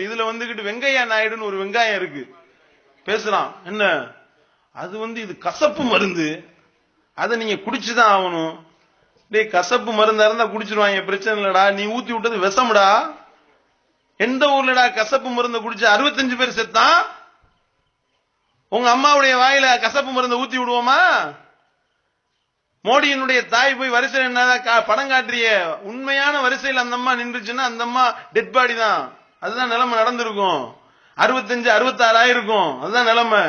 இதுல வந்துகிட்டு வெங்கையா நாயுடுன்னு ஒரு வெங்காயம் இருக்கு. பேசுறான். என்ன? அது வந்து இது கசப்பு மருந்து. அதை நீங்க குடிச்சுதான் ஆகணும். டேய் கசப்பு மருந்தா இருந்தா குடிச்சிருவாங்க பிரச்சனை இல்லடா. நீ ஊத்தி விட்டது விஷம்டா. எந்த ஊர்லடா கசப்பு மருந்த குடிச்சு அறுபத்தஞ்சு பேர் செத்தான்? உங்க அம்மாவுடைய வாயில கசப்பு மருந்தை ஊத்தி விடுவோமா? மோடியினுடைய தாய் போய் வரிசையில் என்ன படம் காட்டுறிய? உண்மையான வரிசையில் அந்த அம்மா நின்றுச்சுன்னா அந்த அம்மா டெட் பாடி தான். அதுதான் நிலைமை நடந்திருக்கும். அறுபத்தஞ்சு அறுபத்தாறு ஆயிருக்கும் அதுதான் நிலைமை.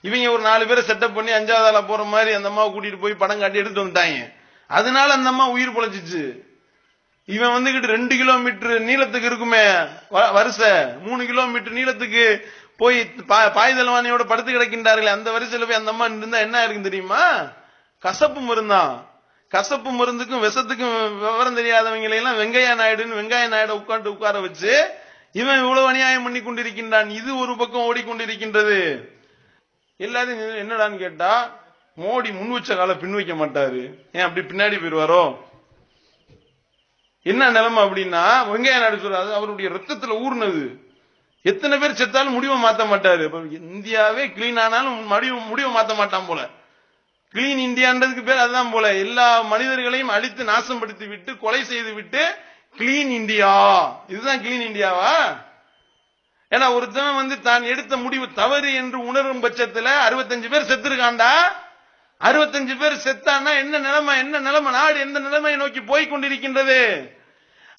இவங்க ஒரு நாலு பேரை செட்டப் பண்ணி அஞ்சாவது ஆளா போற மாதிரி அந்த அம்மாவை கூட்டிட்டு போய் படம் காட்டி எடுத்து வந்துட்டாங்க. அதனால அந்த அம்மா உயிர் பொழைச்சிச்சு. இவன் வந்துகிட்டு ரெண்டு கிலோமீட்டர் நீளத்துக்கு இருக்குமே வ- வரிசை. மூணு கிலோமீட்டர் நீளத்துக்கு போய் பா- படுத்து கிடக்கின்றார்களே அந்த வரிசையில போய் அந்த அம்மா இருந்தா என்ன இருக்கும் தெரியுமா? கசப்பு மருந்தான். கசப்பு மருந்துக்கும் விஷத்துக்கும் விவரம் தெரியாதவங்களை எல்லாம் வெங்கையா நாயுடுன்னு வெங்காய நாயுடு உட்காந்து உட்கார வச்சு இவன் இவ்வளவு அநியாயம் பண்ணி கொண்டிருக்கின்றான். இது ஒரு பக்கம் ஓடிக்கொண்டிருக்கின்றது. எல்லாரும் என்னடான்னு கேட்டா மோடி முன் வச்ச கால பின் வைக்க மாட்டாரு. ஏன் அப்படி பின்னாடி போயிருவாரோ என்ன நிலைமை அப்படின்னா வெங்கைய நாயுடு சொல்றாரு அவருடைய ரத்தத்துல ஊர்னது எத்தனை பேர் செத்தாலும் முடிவை மாத்த மாட்டாரு. இந்தியாவே கிளீன் ஆனாலும் முடிவு முடிவை மாத்த மாட்டான் போல. கிளீன் இந்தியான்றதுக்கு பேர் அதுதான் போல. எல்லா மனிதர்களையும் அழித்து நாசப்படுத்தி விட்டு கொலை செய்து விட்டு கிளீன் இந்தியா இதுதான் கிளீன் இந்தியாவா ஏன்னா ஒருத்தவன் வந்து தான் எடுத்த முடிவு தவறு என்று உணரும் பட்சத்தில் அறுபத்தஞ்சு பேர் செத்துருக்காண்டா அறுபத்தஞ்சு பேர் செத்தான்னா என்ன நிலைமை என்ன நிலைமை நாடு எந்த நிலைமையை நோக்கி போய் கொண்டிருக்கின்றது?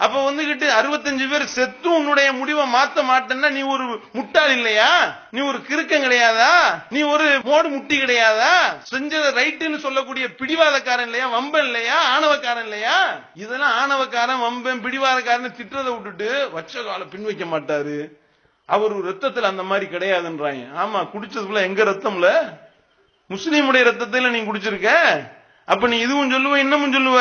அப்ப வந்துகிட்டு அறுபத்தஞ்சு பேர் செத்தும் உன்னுடைய முடிவை மாத்த மாட்டேன்னா நீ ஒரு முட்டாள் இல்லையா? நீ ஒரு கிறுக்கம் கிடையாதா? நீ ஒரு மோடு முட்டி கிடையாதா? செஞ்சத ரைட்டுன்னு சொல்லக்கூடிய பிடிவாதக்காரன் இல்லையா? வம்பன் இல்லையா? ஆணவக்காரன் இல்லையா? இதெல்லாம் ஆணவக்காரன் வம்பன் பிடிவாதக்காரன் திட்டுறதை விட்டுட்டு வச்ச கால பின் வைக்க மாட்டாரு. அவர் ரத்தத்துல அந்த மாதிரி கிடையாதுன்றாங்க. ஆமா குடிச்சதுக்குள்ள எங்க ரத்தம்ல? முஸ்லீமுடைய ரத்தத்துல நீ குடிச்சிருக்க? அப்ப நீ இதுவும் சொல்லுவ இன்னமும் சொல்லுவ?